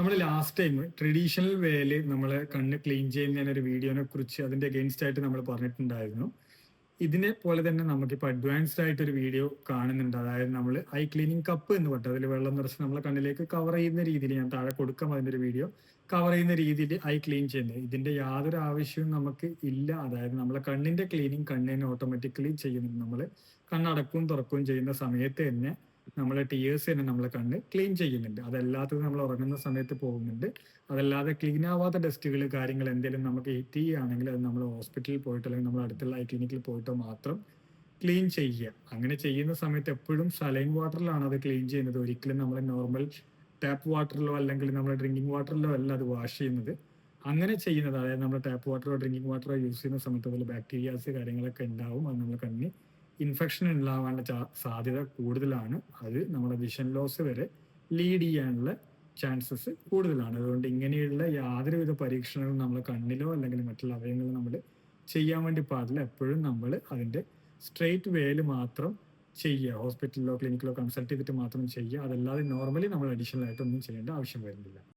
നമ്മൾ last time traditional വേൽ നമ്മൾ കണ്ണ് ക്ലീൻ ചെയ്യുന്നതിന് ഒരു വീഡിയോനെ കുറിച്ച് അതിന്റെ അഗെയിൻസ്റ്റ് ആയിട്ട് നമ്മൾ പറഞ്ഞിട്ടുണ്ടായിരുന്നു. ഇതിനെ പോലെ തന്നെ നമുക്കിപ്പോൾ അഡ്വാൻസ്ഡ് ആയിട്ട് ഒരു വീഡിയോ കാണുന്നുണ്ട്. അതായത് നമ്മൾ ഐ ക്ലീനിങ് കപ്പ് എന്ന് പറഞ്ഞു അതിൽ വെള്ളം നിറച്ച് നമ്മളെ കണ്ണിലേക്ക് കവർ ചെയ്യുന്ന രീതിയിൽ ഞാൻ താഴെ കൊടുക്കാം അതിന്റെ ഒരു വീഡിയോ കവർ ചെയ്യുന്ന രീതിയിൽ ഐ ക്ലീൻ ചെയ്യുന്നത്. ഇതിന്റെ യാതൊരു ആവശ്യവും നമുക്ക് ഇല്ല. അതായത് നമ്മളെ കണ്ണിന്റെ ക്ലീനിങ് കണ്ണിനെ ഓട്ടോമാറ്റിക്കലി ചെയ്യുന്നുണ്ട് നമ്മൾ കണ്ണടക്കുകയും തുറക്കുകയും ചെയ്യുന്ന സമയത്ത് തന്നെ നമ്മളെ ടിയേഴ്സ് തന്നെ നമ്മളെ കണ്ണ് ക്ലീൻ ചെയ്യുന്നുണ്ട്. അതല്ലാത്തത് നമ്മൾ ഉറങ്ങുന്ന സമയത്ത് പോകുന്നുണ്ട്. അതല്ലാതെ ക്ലീൻ ആവാത്ത ടെസ്റ്റുകൾ കാര്യങ്ങൾ എന്തെങ്കിലും നമുക്ക് ഹിറ്റ് ആണെങ്കിൽ അത് നമ്മൾ ഹോസ്പിറ്റലിൽ പോയിട്ട് അല്ലെങ്കിൽ നമ്മൾ അടുത്തുള്ള ഐ ക്ലിനിക്കിൽ പോയിട്ടോ മാത്രം ക്ലീൻ ചെയ്യുക. അങ്ങനെ ചെയ്യുന്ന സമയത്ത് എപ്പോഴും സലൈൻ വാട്ടറിലാണ് അത് ക്ലീൻ ചെയ്യുന്നത്. ഒരിക്കലും നമ്മൾ നോർമൽ ടാപ്പ് വാട്ടറിലോ അല്ലെങ്കിൽ നമ്മൾ ഡ്രിങ്കിങ് വാട്ടറിലോ അല്ല അത് വാഷ് ചെയ്യുന്നത്. അങ്ങനെ ചെയ്യുന്നത് അതായത് നമ്മൾ ടാപ്പ് വാട്ടറോ ഡ്രിങ്കിങ് വാട്ടറോ യൂസ് ചെയ്യുന്ന സമയത്ത് അതിൽ ബാക്ടീരിയാസ് കാര്യങ്ങളൊക്കെ ഉണ്ടാവും. അത് നമ്മൾ കണ്ണിന് ഇൻഫെക്ഷൻ ഉണ്ടാവാനുള്ള സാധ്യത കൂടുതലാണ്. അത് നമ്മുടെ വിഷൻ ലോസ് വരെ ലീഡ് ചെയ്യാനുള്ള ചാൻസസ് കൂടുതലാണ്. അതുകൊണ്ട് ഇങ്ങനെയുള്ള യാതൊരുവിധ പരീക്ഷണങ്ങളും നമ്മൾ കണ്ണിലോ അല്ലെങ്കിൽ മറ്റുള്ള അവയവങ്ങളിലോ നമ്മൾ ചെയ്യാൻ വേണ്ടി പാടില്ല. എപ്പോഴും നമ്മൾ അതിന്റെ സ്ട്രെയിറ്റ് വേയിൽ മാത്രം ചെയ്യുക. ഹോസ്പിറ്റലിലോ ക്ലിനിക്കിലോ കൺസൾട്ട് ചെയ്തിട്ട് മാത്രം ചെയ്യുക. അതല്ലാതെ നോർമലി നമ്മൾ അഡീഷണൽ ആയിട്ടൊന്നും ചെയ്യേണ്ട ആവശ്യം വരുന്നില്ല.